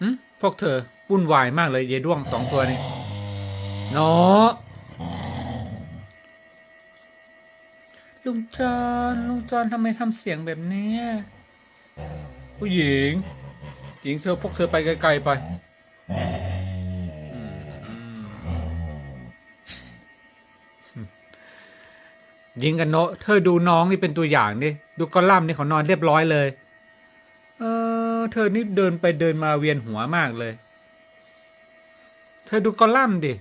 หึพวกเธอวุ่นวายมากเลยยายด้วงสองตัวนี่เนาะลุงจอนลุงจอนทำไมทำเสียงแบบเนี้ยผู้หญิง หญิงเธอพวกเธอไปไกลๆไปหญิงกับโนะเธอดูน้องนี่เป็นตัวอย่างดิดูกอลัมน์นี่เขานอนเรียบร้อยเลย เออ เธอนี่เดินไปเดินมาเวียนหัวมากเลย เธอดูกอลัมน์ดิ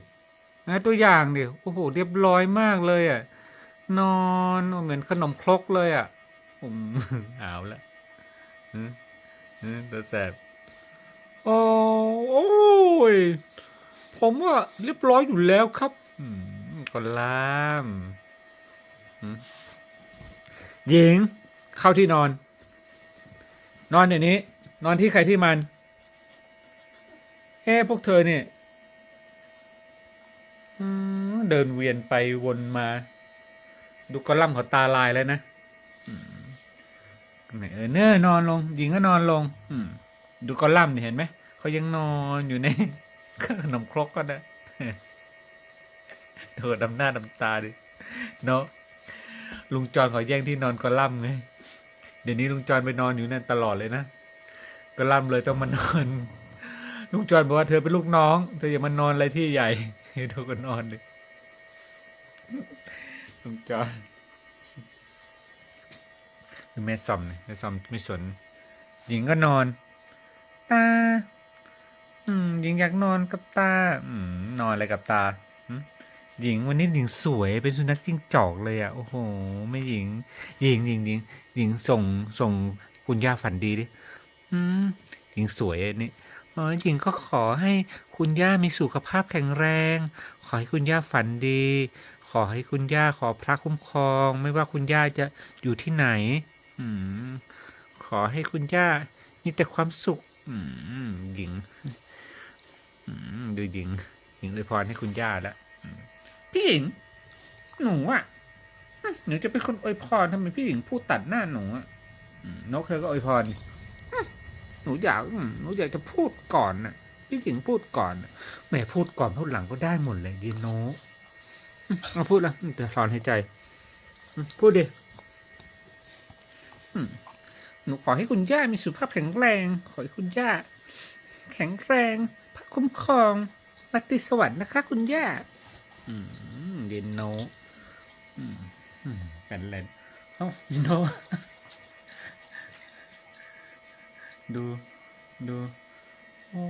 นะตัวอย่างดิโอ้โหเรียบร้อยมากเลยอะ นอนเหมือนขนมครกเลยอะผมเอาละอืมอืมตัวแสบโอ้โอ้ยผมว่าเรียบร้อยอยู่แล้วครับกอลัมน์อืมหญิงเข้าที่นอน นอนเดี๋ยวนี้ นอนที่ใครที่มัน เอ้พวกเธอเนี่ยเดินเวียนไปวนมา ดูกอลัมน์เขาตาลายแล้วนะไหนเออเน้อนอนลง หญิงก็นอนลง อืมดูกอลัมน์นี่ยเห็นไหมเขายังนอนอยู่ในขนมครกก็ได้โถดำหน้าดำตาดิเนาะลุงจอนขอแย่งที่นอนกอลัมน์ไงเดี๋ยวนี้ลุงจอนไปนอนอยู่นั่นตลอดเลยนะ ก็ล่ำเลยต้องมานอนลุงจอนบอกว่าเธอเป็นลูกน้อง เธออย่ามานอนอะไรที่ใหญ่เธอก็นอนเลยลุงจอนคือแม่ซอมเนี่ยแม่ซอมไม่สน หญิงก็นอน ตา อืม หญิงอยากนอนกับตา อืม นอนอะไรกับตาหึหญิงวันนี้หญิงสวยเป็นสุนัขจิ้งจอกเลยอะโอ้โหไม่หญิงหญิงหญิงหญิงหญิงส่งส่งคุณย่าฝันดีดิ อืมหญิงสวยอันนี้อ๋อหญิงก็ขอให้คุณย่ามีสุขภาพแข็งแรง ขอให้คุณย่าฝันดี ขอให้คุณย่าขอพระคุ้มครอง ไม่ว่าคุณย่าจะอยู่ที่ไหน อืมขอให้คุณย่ามีแต่ความสุข อืมหญิงดูหญิงหญิงเลยพรให้คุณย่าแล้วพี่หญิง หนูอะหนูจะเป็นคนอวยพรทำไมพี่หญิงพูดตัดหน้าหนูอะนกเธอก็อวยพร นูอยากหนูอยากจะพูดก่อนน่ะ พี่หญิงพูดก่อนแหม่พูดก่อนพูดหลังก็ได้หมดเลยดีโนมเอาพูดละอืมแต่ถอนหายใจ พูดดิหนูขอให้คุณย่ามีสุขภาพแข็งแรง ขอให้คุณย่า แข็งแรงพระคุ้มครองรัติสวรรค์นะคะ คุณย่าเดนโนอืมอืมกันเล่นเอ้าโน ดูดูโอ้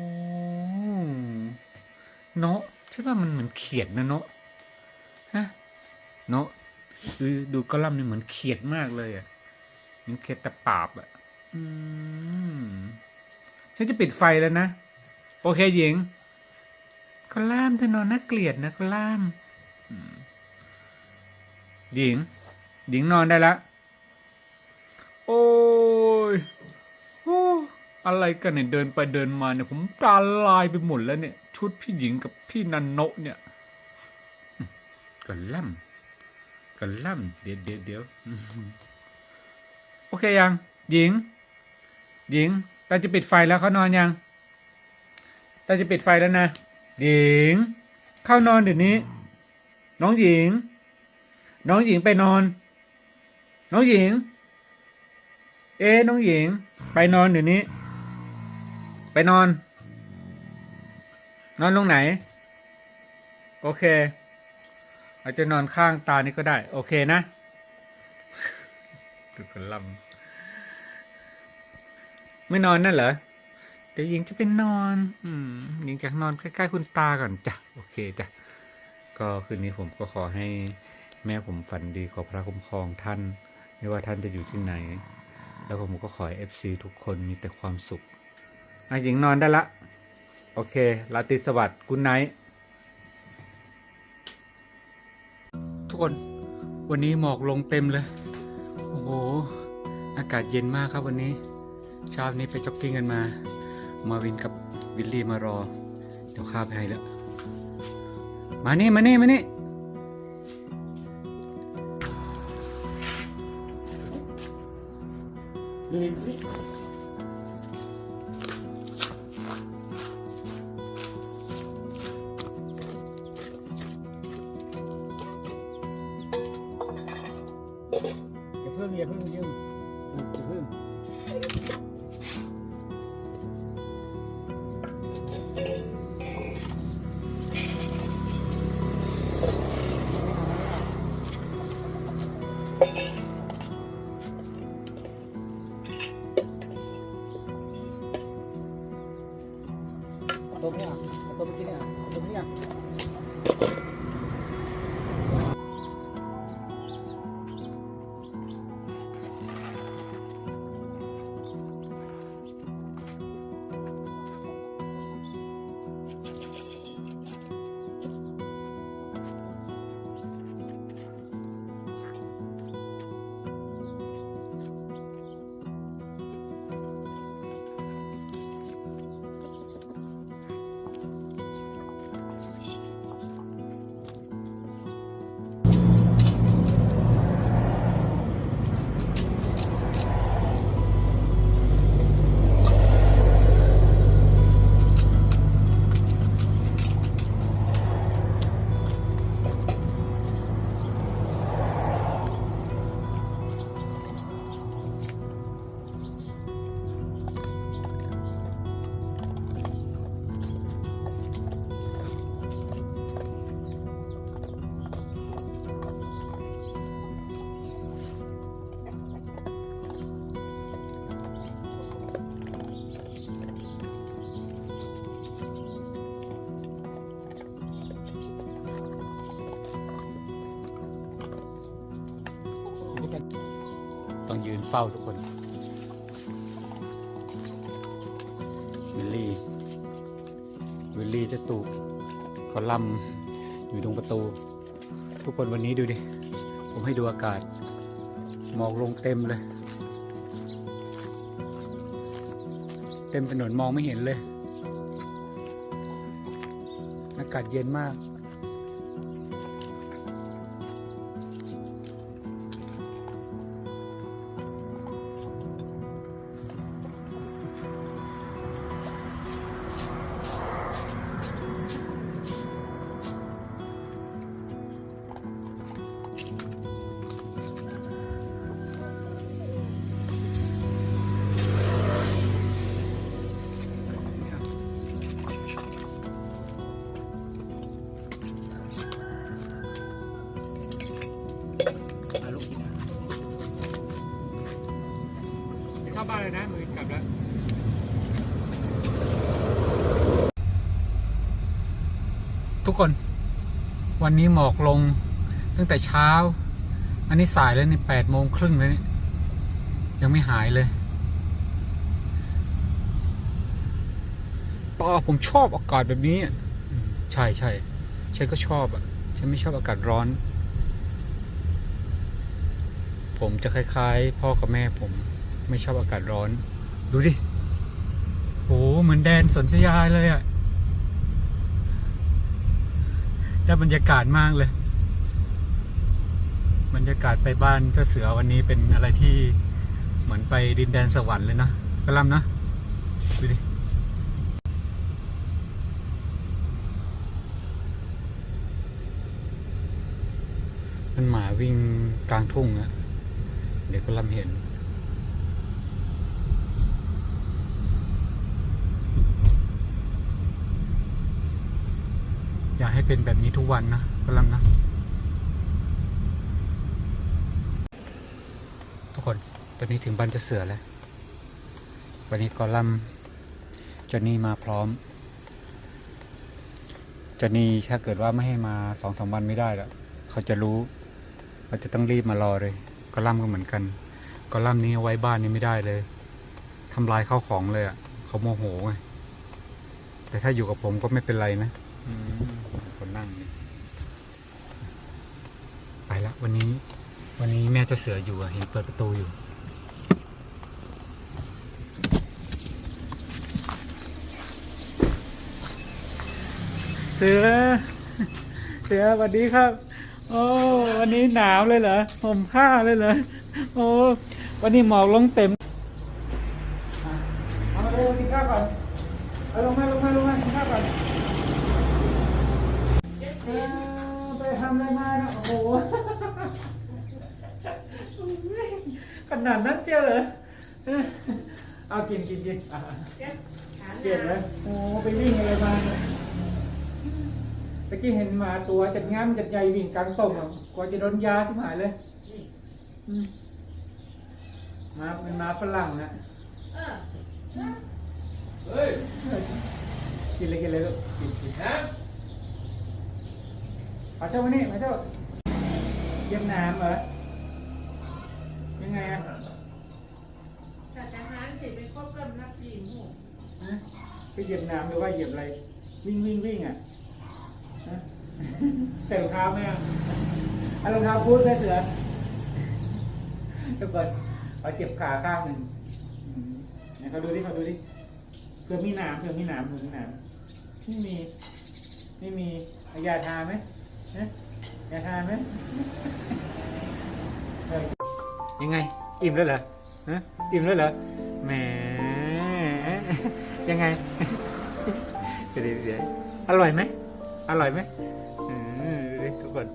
โนะใช่ป่ะมันเหมือนเขียดนะโนะฮะโนะดูดูกระลำนี่เหมือนเขียดมากเลยอะเหมันเขียดตะปาบอะอืมฉันจะปิดไฟแล้วนะ โอเคหญิงกระล่ามเธอนอนน่าเกลียดนะกระล่ามหญิง หญิงนอนได้ละ โอ้ยโอ้ อะไรกันเนี่ยเดินไปเดินมาเนี่ยผมตาลายไปหมดแล้วเนี่ย ชุดพี่หญิงกับพี่นันโนะเนี่ยอืมกระล่ำกระล่ำเดี๋ยวเดี๋ยวเดี๋ยวอืมโอเคยังหญิง หญิงตาจะปิดไฟแล้วเขานอนยังตาจะปิดไฟแล้วนะหญิง เข้านอนเดี๋ยวนี้ น้องหญิง น้องหญิงไปนอน น้องหญิง เอ๊ะน้องหญิง ไปนอนเดี๋ยวนี้ ไปนอน นอนตรงไหน โอเค อาจจะนอนข้างตานี่ก็ได้ โอเคนะตุกลำไม่นอนนั่นเหรอเดี๋ยวหญิงจะไปนอน อืมหญิงจะนอนใกล้ๆคุณตาก่อนจ้ะโอเคจ้ะก็คืนนี้ผมก็ขอให้แม่ผมฝันดีขอพระคุ้มครองท่าน ไม่ว่าท่านจะอยู่ที่ไหน แล้วผมก็ขอให้เอฟซีทุกคนมีแต่ความสุข อะหญิงนอนได้ละ โอเคลาตรีสวัสดิ์กุณไนท์ทุกคน วันนี้หมอกลงเต็มเลย โอ้โห อากาศเย็นมากครับวันนี้ เช้านี้ไปจ็อกกิ้งกันมา มาวินกับวิลลี่มารอ เดี๋ยวข้าไปให้แล้วมานี่ มานี่ มานี่นี่นี่ 也很有用。 นเฝ้าทุกคนวิลลี่วิลลี่เจะตูเขาล่ำอยู่ตรงประตู ทุกคนวันนี้ดูดิ ผมให้ดูอากาศหมอกลงเต็มเลย เต็มถนนมองไม่เห็นเลย อากาศเย็นมาก วันนี้หมอกลงตั้งแต่เช้า อันนี้สายแล้วนี่แปดโมงครึ่งแล้วนี่ยังไม่หายเลยป้าผมชอบอากาศแบบนี้อะอืมใช่ใช่ฉันก็ชอบอะ ฉันไม่ชอบอากาศร้อน ผมจะคล้าย ๆ พ่อกับแม่ผมไม่ชอบอากาศร้อน ดูดิโหเหมือนแดนสนธยาเลยอะ่ะ ได้บรรยากาศมากเลย บรรยากาศไปบ้านเจ้าเสือวันนี้เป็นอะไรที่เหมือนไปดินแดนสวรรค์เลยนะกระลำนะดูดิมันหมาวิ่งกลางทุ่งอะเดี๋ยวก็ลำเห็น อยากให้เป็นแบบนี้ทุกวันนะก็ลำนะ ทุกคนตอนนี้ถึงบ้านจะเสือแล้ว วันนี้กอลัมจอนนี่มาพร้อมจอนนี่ถ้าเกิดว่าไม่ให้มาสองสามวันไม่ได้แล้วเขาจะรู้เขาจะต้องรีบมารอเลยกอลัมก็เหมือนกันกอลัมนี้เอาไว้บ้านนี้ไม่ได้เลยทำลายข้าวของเลยอะเขาโมโหไงแต่ถ้าอยู่กับผมก็ไม่เป็นไรนะ คนนั่งนี่ไปละวันนี้ วันนี้แม่เจะเสืออยู่อะเห็นเปิดประตูอยู่ เสือ เสือสวัสดีครับ โอ้วันนี้หนาวเลยเหรอห่มผ้าเลยเหรอโอ้วันนี้หมอกลงเต็ม เอามาเลยกินข้าวก่อน เอาลงมาลงมาลงมากินข้าวก่อนเอาไปทำอะไรมาเนะโอ้โห ข นาดนั้นเจียวเหรอเอากินกินกินอะเจ็บเลยโอ้ไปวิ่งอะไรมาเนี่ยเมื่อกี้เห็นหมาตัวจัดงามจัดใหญ่วิ่งกลางตมอะกว่าจะโดนยาชิบหายเลยอืมมาเป็นหมาฝรั่งนะเฮ้ยกินเลยกินเลยลูกกินกินนะมาเจ้ามานี่มาเจ้าเยี่ยมน้ำเหรอยัง ไงอะจัดอาหารเสร็จไปครบกำนับจีนหูฮะไปเหยียบน้ำหรือว่าเหยียบอะไร วิ่งวิ่งวิ่งอะฮะใส่รองเท้าไหมอะเอารองเท้าบูทได้เสือทุกคนเอาเจ็บขาข้างหนึ่งอืมไหนเขาดูดิเขาดูดิเผื่อมีหนามเผื่อมีหนามเผื่อมีหนามไม่มีไม่มีเอายาทาไหมฮะยาทาไหมเออ ยังไง อิ่มแล้วเหรอฮะอิ่มแล้วเหรอแหมยังไงเดี๋ยวเดี๋ยวอร่อยไหมอร่อยไหมเออดูดิทุกคน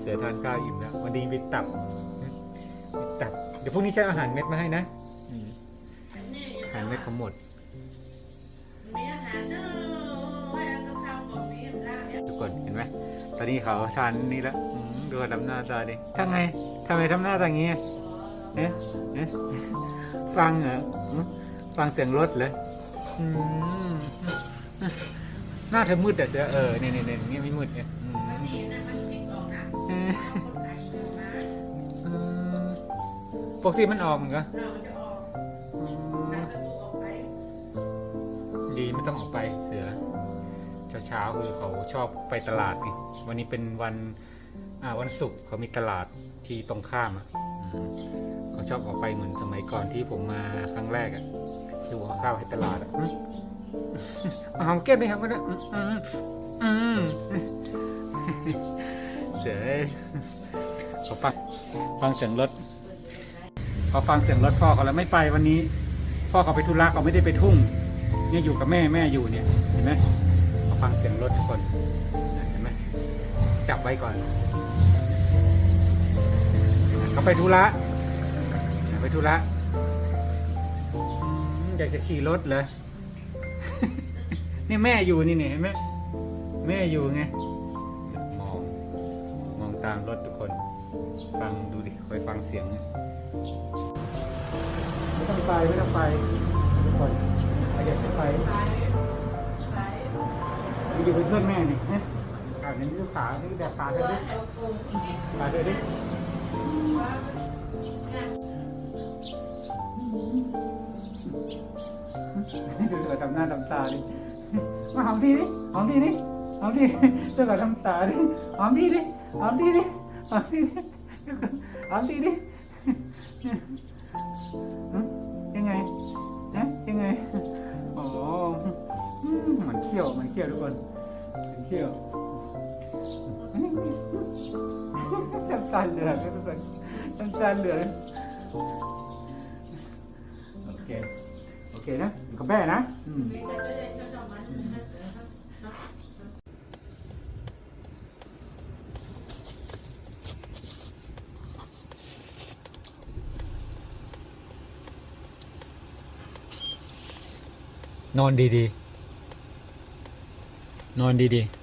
เสือทานข้าวอิ่มแล้ววันนี้มีตับมีตับ เดี๋ยวพรุ่งนี้จะเอาอาหารเม็ดมาให้นะอืมนี่อาหารเม็ดเขาหมดมีอาหารเนอะไว้เอากับข้าวกล่องนี้ละเนี่ยทุกคนเห็นไหมตอนนี้เขาทานนี่แล้วอืม ดูเขาทำหน้าตาดิทำไงทำไมทำหน้าตาอย่างงี้เอ๊ะเอ๊ะฟังเหรอฟังเสียงรถเลยอืมหน้าเธอมืดแต่เสือเออเนี่ยเนี่ยเนี่ยไม่มืดเนี่ยอืมอันนี้นะมันออกนะเออคนไหนเดินมาอืมปกติมันออกเหมือนกันเราจะดีไม่ต้องออกไปเสือเช้าๆคือเขาชอบไปตลาดไงวันนี้เป็นวัน วันศุกร์เขามีตลาดที่ตรงข้ามอะอืมเขาชอบออกไปเหมือนสมัยก่อนที่ผมมาครั้งแรกอะที่ผมเอาข้าวให้ตลาดอะอืมมาหอมแก้มไหมครับก็ได้อืมอืมอืมเสือเอ้ยเขาฟังฟังเสียงรถเขาฟังเสียงรถพ่อเขาแล้วไม่ไปวันนี้ พ่อเขาไปธุระเขาไม่ได้ไปทุ่ง เนี่ยอยู่กับแม่แม่อยู่เนี่ยเห็นไหมเขาฟังเสียงรถทุกคนเห็นไหมจับไว้ก่อน เขาไปธุระไปธุระอืมอยากจะขี่รถเลยนี่แม่อยู่นี่เนี่ยเห็นไหมแม่อยู่ไง มอง มองตามรถทุกคน ฟังดูดิคอยฟังเสียงนะไม่ต้องไปไม่ต้องไปทุกคนอยากจะไปไปไปไปอยู่เป็นเพื่อนแม่นี่ฮะขาดนี้ลูกขาที่แต่ขาเธอตัวดิเอาตรงนี้ขาเธอดิว่าเนี่ย ดูเธอทำหน้าทำตาดิ มาหอมทีดิหอมทีดิหอมทีเธอก็ทำตาดิหอมทีดิหอมทีดิหอมทีดิหอมทีดิยังไงฮะยังไงโอ้โหอืมมันเขี้ยวมันเขี้ยวทุกคนมันเขี้ยวจำตาเลืองทุกคน จำตาเหลืองโอเค โอเคนะอยู่กับแม่นะอืมมีแต่จะได้จะต้องมันนะเนาะนอนดี ๆ นอนดี ๆ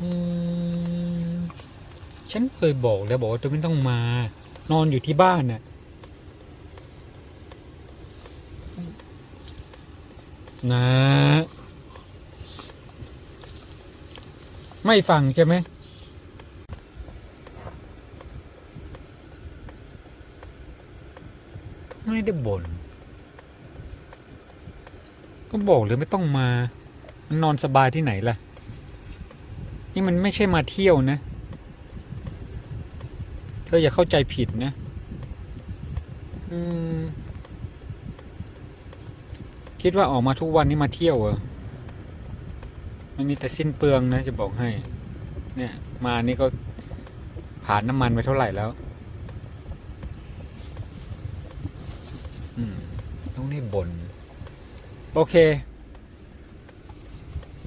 อืม ฉันเคยบอกแล้วบอกว่าเธอไม่ต้องมา นอนอยู่ที่บ้านน่ะนะไม่ฟังใช่ไหมไม่ได้บ่นก็บอกเลยไม่ต้องมา มันนอนสบายที่ไหนล่ะ นี่มันไม่ใช่มาเที่ยวนะ ธออย่าเข้าใจผิดนะคิดว่าออกมาทุกวันนี้มาเที่ยวเหรอมันมีแต่สิ้นเปลืองนะจะบอกให้ เนี่ย มานี่ก็ผ่านน้ำมันไปเท่าไหร่แล้วต้องได้บ่นโอเค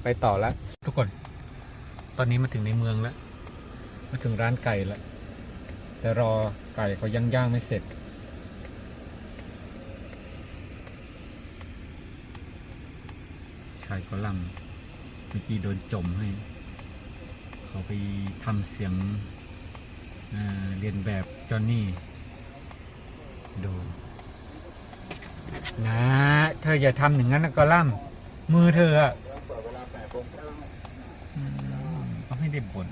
ไปต่อแล้ว ทุกคน ตอนนี้มาถึงในเมืองแล้ว มาถึงร้านไก่แล้ว แต่รอไก่เขาย่างย่างไม่เสร็จ ชายฝรั่งเมื่อกี้โดนจมให้ เขาไปทำเสียงเเรียนแบบจอนนี่ ดูนะเธออย่าทำอย่างนั้นนะกอลัมมือเธออะเปิดเวลาแปดโมงเช้าอืมต้องให้ได้บท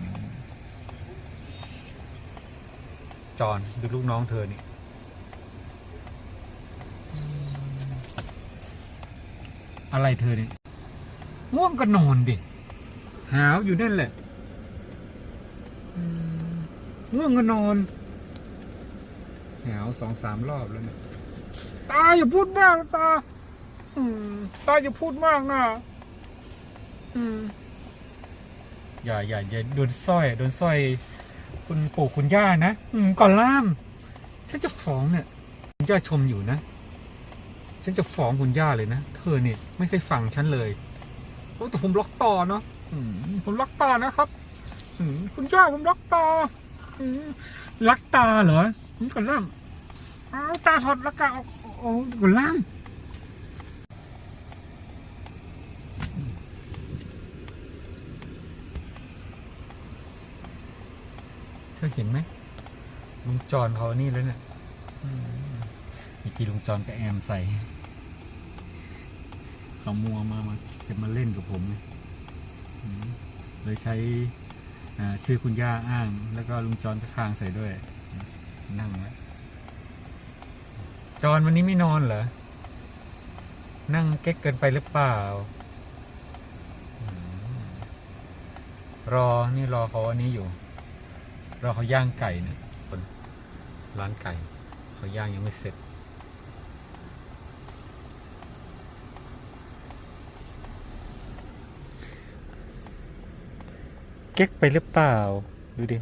จอนดูลูกน้องเธอนี่อืมอะไรเธอนี่ง่วงก็นอนดิหาวอยู่นั่นแหละง่วงก็นอนหาวสองสามรอบแล้วเนี่ยตาอย่าพูดมากนะตาตาอย่าพูดมากนะอย่าอย่าอย่าโดนสร้อยโดนสร้อย คุณปู่คุณย่านะอืมก่อนล่าม ฉันจะฟ้องเนี่ยคุณย่าชมอยู่นะ ฉันจะฟ้องคุณย่าเลยนะ เธอเนี่ยไม่เคยฟังฉันเลยโอ้แต่ผมล็อกต่อเนาะอืมผมล็อกตานะครับอืมคุณย่าผมล็อกตาอืมรักตาเหรออืมก่อนล่ามเอาตาถอดแล้วกาเอาเอาก่อนล่าม เห็นไหมลุงจอนเขานี่แล้วเนี่ยอืมเมื่อกี้ลุงจอนก็แอมใส่เขามัวมามาจะมาเล่นกับผมเลยใช้ชื่อคุณย่าอ้าง แล้วก็ลุงจอนก็คางใส่ด้วย นั่งไว้จอนวันนี้ไม่นอนเหรอ นั่งเก๊กเกินไปหรือเปล่า รอ นี่รอเขาอันนี้อยู่ เราเขาย่างไก่เนี่ยคนร้านไก่เขาย่างยังไม่เสร็จ เก๊กไปหรือเปล่า ดูดิ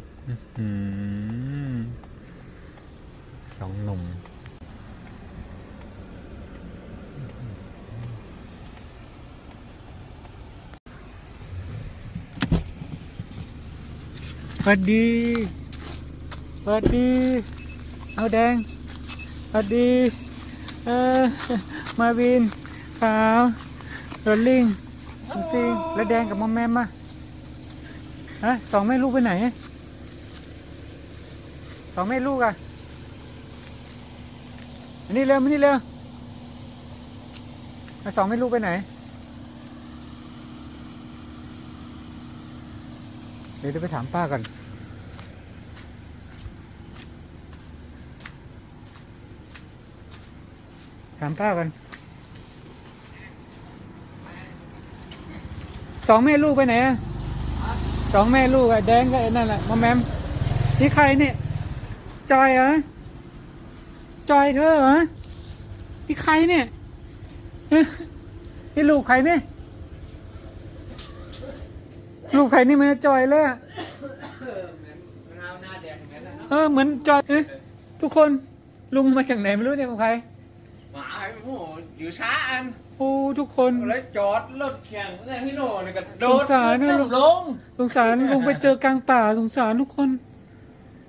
สองหนุ่ม สวัสดีสวัสดี เอาแดงสวัสดีเออมาวินขาวโรลลิงดูสิแล้วแดงกับมอมแมมมาฮะสองแม่ลูกไปไหนสองแม่ลูกอะอันนี้เร็วมานี่เร็วสองแม่ลูกไปไหน เดี๋ยวไปถามป้าก่อนถามป้าก่อนสองแม่ลูกไปไหนอะสองแม่ลูกอะแดงกับไอ้นั่นแหละมอมแมมนี่ใครเนี่ยจอยเหรอจอยเธอเหรอนี่ใครเนี่ยนี่ลูกใครเนี่ย ลูกใครนี่มันจอยเลยอะเออเหมือนจอยเอ๊ะทุกคนลุงมาจากไหนไม่รู้เนี่ยของใครหมาไอ้โหอยู่ช้าอันโอ้ทุกคนแล้วจอดรถแข่งเนี่ยพี่โน่เนี่ยก็โดสงดสารนะเริ่มลงสงสารลุงไปเจอกลางป่าสงสารทุกคน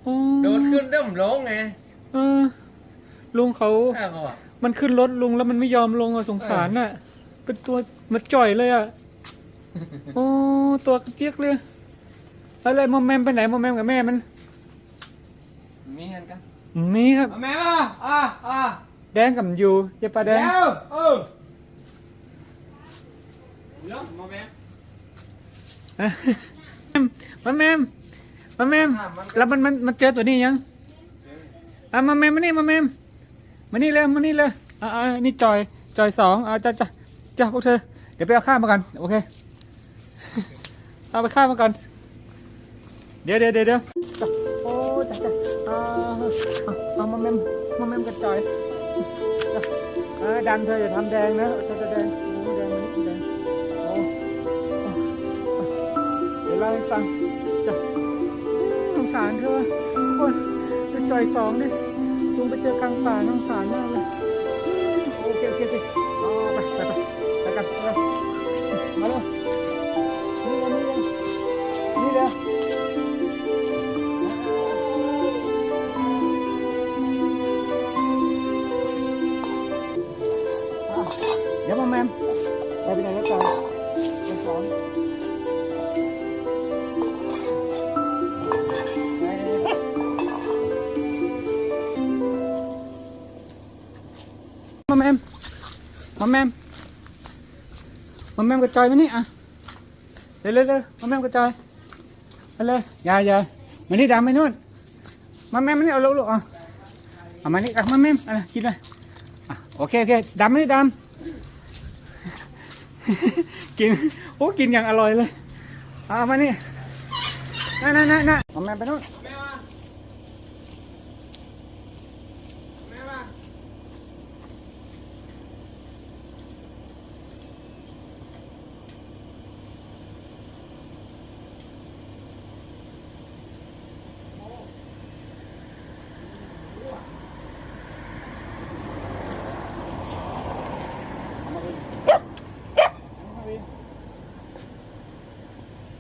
โอ้โดดขึ้นเริ่มลงไงเออลุงเขาแค่เขาอะมันขึ้นรถลุงแล้วมันไม่ยอมลงอะสงสารน่ะ เป็นตัวมันจ่อยเลยอะ โอ้ตัวกระเจี๊ยกเลยอะไรมอมแมมไปไหนมอมแมมกับแม่มัน มีเห็นกันมีครับเอาแม่มาอะอะแดงกับอยู่เยาปลาแดเดี๋งยวเออเดี๋ยวมาแม่มอมแมมมอมแมมแล้วมันมันมันเจอตัวนี้ยังอะมอมแมมมานี่มอมแมมมานี่เลยมานี่เลยอะอะนี่จอยจอยสองอะจ้าจ้าจ้าพวกเธอเดี๋ยวไปเอาข้าวมากันโอเค เอาไปข้าวมาก่อน เดี๋ยวเดี๋ยวเดี๋ยวเดี๋ยวโอ้จ้าจ้าเอาเอาเอามาเมมมาเมมกระจอยเออดันเธออย่าทำแดงนะเธอจะแดงโอ้แดงแดงโอ้เดี๋ยวเล่าให้ฟังจ้ะสงสารเธอทุกคนไปจอยสองดิลุงไปเจอกลางป่าน่าสงสารมากเลยโอเคโอเคโอเคอ๋อไปไปไปไปกันเออมาเลย เดี๋ยวมาแมมไปไปไหนแล้วจอยไปสอนมาแมมมาแมมมาแม่มกระจอยมานี่อะเร็วเร็วมาแม่มกระจอยเอาเลยอยาอยามานี่ดำไปนู่นมาแม่มมานี่เอาลูกลูกอะเอามานี่อะมาแม่มอะไรกินเลยอะโอเคโอเคดำมานี่ดำ กินโอ้กินอย่างอร่อยเลยเอามานี่น่าน่าน่าน่ามาแม่ไปนู่น แม่มาแม่มา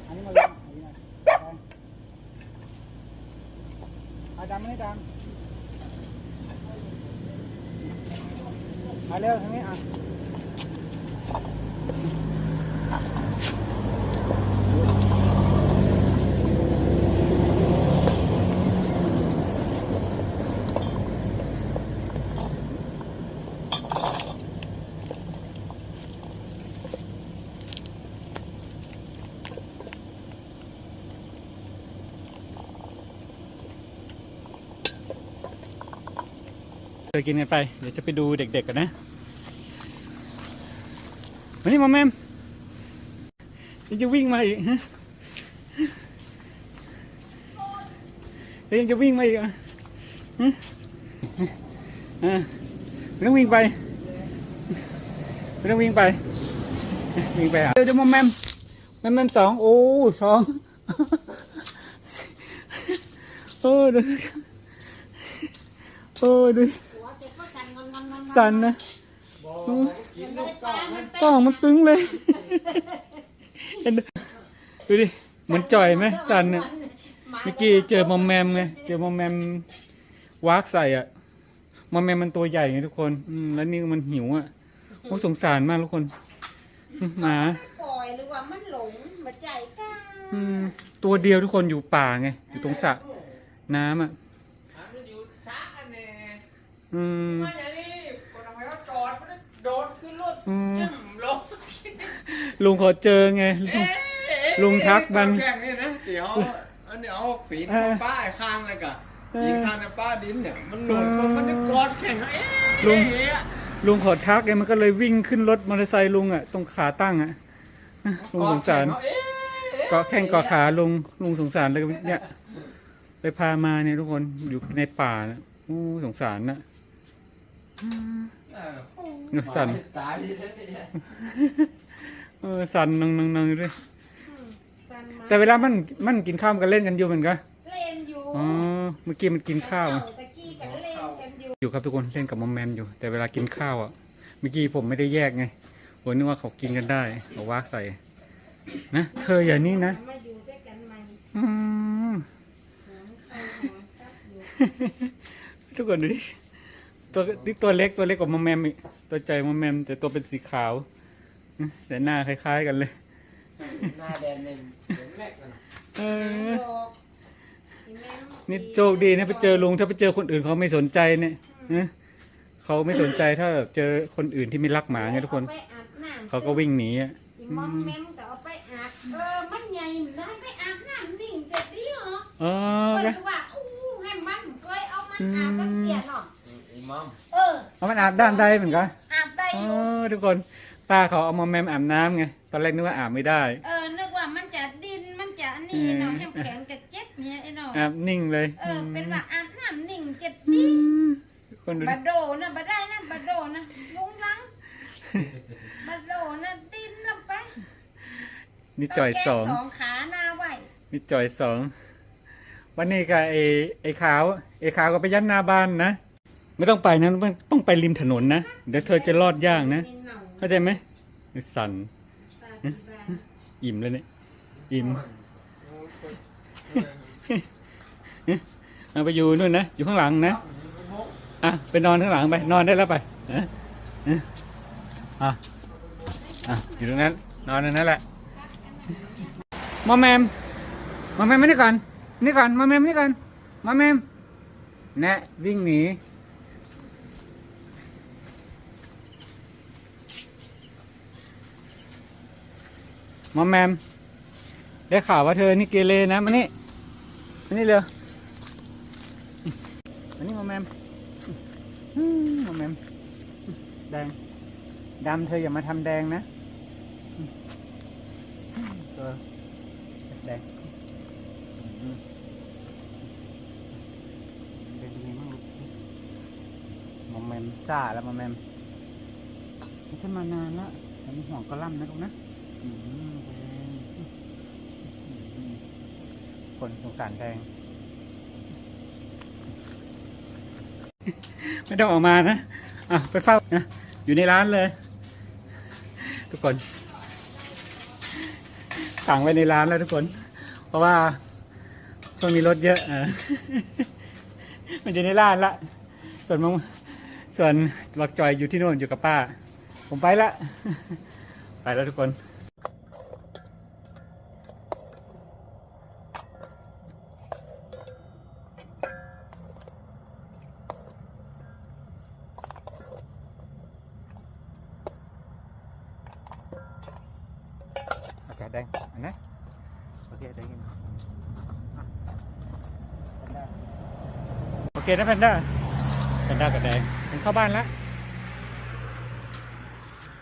อันนี้มาเลยอันนี้มาเอา ดำไม่ด้ดำมาเร็วทางนี้อะ เคยกินกันไป เดี๋ยวจะไปดูเด็กๆกันนะมานี่มาแมมยังจะวิ่งมาอีกฮะเดี๋ยวยังจะวิ่งมาอีกอะฮะอะไม่ต้องวิ่งไปไม่ต้องวิ่งไปวิ่งไปอะเดี๋ยวเดี๋ยวมาแมมแมมแมมสองโอ้สองโอ้ดูโอ้ดู สั่นนะกินลูกกอกมันกล้องมันตึงเลยเห็นดูดูดิเหมือนจ่อยไหมสั่นเนี่ยเมื่อกี้เจอมอมแมมไงเจอมอมแมมวากใส่อะมอมแมมมันตัวใหญ่ไงทุกคนอืมแล้วนี่มันหิวอะโอ้สงสารมากทุกคนอืมหมาปล่อยหรือว่ามันหลงมาใจกล้าอืมตัวเดียวทุกคนอยู่ป่าไงอยู่ตรงสระน้ำอะมันอยู่ซ่าอันแน่อืม อืมจิ้มลงลุงขอเจอไงลุงทักมันแข่งนี่นะเดี๋ยวอันนี้เอาฝีนเออป้ายข้างเลยกะเออยิงข้างในป้าดินเนี่ยมันหล่นเออมันได้กอดแข่งเอ๊ะลุงเอ๊ะลุงขอทักไงมันก็เลยวิ่งขึ้นรถมอเตอร์ไซค์ลุงอะตรงขาตั้งอะลุงสงสารกอดแข่งเอ๊ะเกาะแข้งเกาะขาลุงลุงสงสารเลยเนี่ยไปพามาเนี่ยทุกคนอยู่ในป่านะโอ้สงสารนะ เออเนอะสั่นตายแล้วเนี่ยเออสั่นนังนังนังด้วยสั่นมาแต่เวลามันมันกินข้าวมันก็เล่นกันอยู่เหมือนกันเล่นอยู่อ๋อเมื่อกี้มันกินข้าวอะตะกี้กันเล่นกันอยู่อยู่ครับทุกคนเล่นกับมอมแมมอยู่ แต่เวลากินข้าวอะเมื่อกี้ผมไม่ได้แยกไงผมนึกว่าเขากินกันได้เขาวากใส่นะเธออย่านี่นะมาอยู่ด้วยกันใหม่อืมหอมใครหอมกับอยู่ทุกคนดูดิ ตัวนี่ตัวเล็กตัวเล็กกว่ามอมแมมอีกตัวใจมอมแมม แต่ตัวเป็นสีขาวอืมแต่หน้าคล้าย ๆ กันเลย หน้าแดงหนึ่งเดี๋ยวแม่กันเอหางอดอกอีแม่มนี่โชคดีนะไปเจอลุงถ้าไปเจอคนอื่นเขาไม่สนใจเนี่ยนะเขาไม่สนใจถ้าแบบเจอคนอื่นที่ไม่รักหมาไงทุกคนเอาไปอาบน้ำเขาก็วิ่งหนีอะอีมอมแมมก็เอาไปอาบเออมันใหญ่มันได้ไปอาบน้ำนิ่งเสร็จดิเหรออ๋อเพิ่นะนว่าอู้ให้มันเคยเอามันอาบกับเตียนเนาะอี มอมเออเอามันอาบด้านใดเหมือนกันอาบได้อ๋ออยู่ทุกคนป้าเขาเอามอมแมมอาบน้ำไงตอนแรกนึกว่าอาบไม่ได้ เออนึกว่ามันจะดินมันจะอันนี่อืมไอ้น้องแข็งๆกับเจ็บเนี่ยไอ้น้องอาบนิ่งเลยเออเป็นว่าอาบน้ำนิ่งเจ็บอืดิมทุกคนดูบาดิโดนะบาได้นะบาโดนะลุงลังบาโดนะดินลงไปนี่จ่อยสองเาแก้สองขาหน้าไหวนี่จ่อยสองวันนี้ก็ไอไอขาวไอขาวก็ไปยันหน้าบ้านนะ ไม่ต้องไปนะต้องต้องไปริมถนนนะ เดี๋ยวเธอจะรอดยากนะมีเหนาเข้าใจไหมสั่นตาปีบานอิ่มเลยเนี่ย อิ่มเอาไปอยู่นู่นนะ อยู่ข้างหลังนะ อะ ไปนอนข้างหลังไป นอนได้แล้วไปอะอะอะอะอยู่ตรงนั้น นอนตรงนั้นแหละมอมแมมมอมแมมมานี่ก่อน นี่ก่อนมอมแมมนี่ก่อนมอมแมมแนะวิ่งหนี มอมแมมได้ข่าวว่าเธอนี่เกเรนะมานี่มานี่เร็วมานี่มอมแมมมอมแมมแดงดำเธออย่ามาทำแดงนะตัวแดงเป็นยังไงบ้างลูกมอมแมมซ่าแล้วมอมแมมไม่ใช่มานานแล้วแต่มีห่วงกระล่ำนะลูกนะ คนสงสารแดง ไม่ต้องออกมานะ อะ ไปเฝ้านะ อยู่ในร้านเลย ทุกคนสั่งไว้ในร้านแล้วทุกคน เพราะว่าช่วงนี้รถเยอะอมันอยู่ในร้านละ ส่วนมงส่วนบักจอยอยู่ที่โน่นอยู่กับป้า ผมไปละ ไปแล้วทุกคน โอเคแดงอันนะโอเคแดงกินอะแพนด้าโอเค นะแพนด้าแพนด้ากับแดงฉันเข้าบ้านแล้ว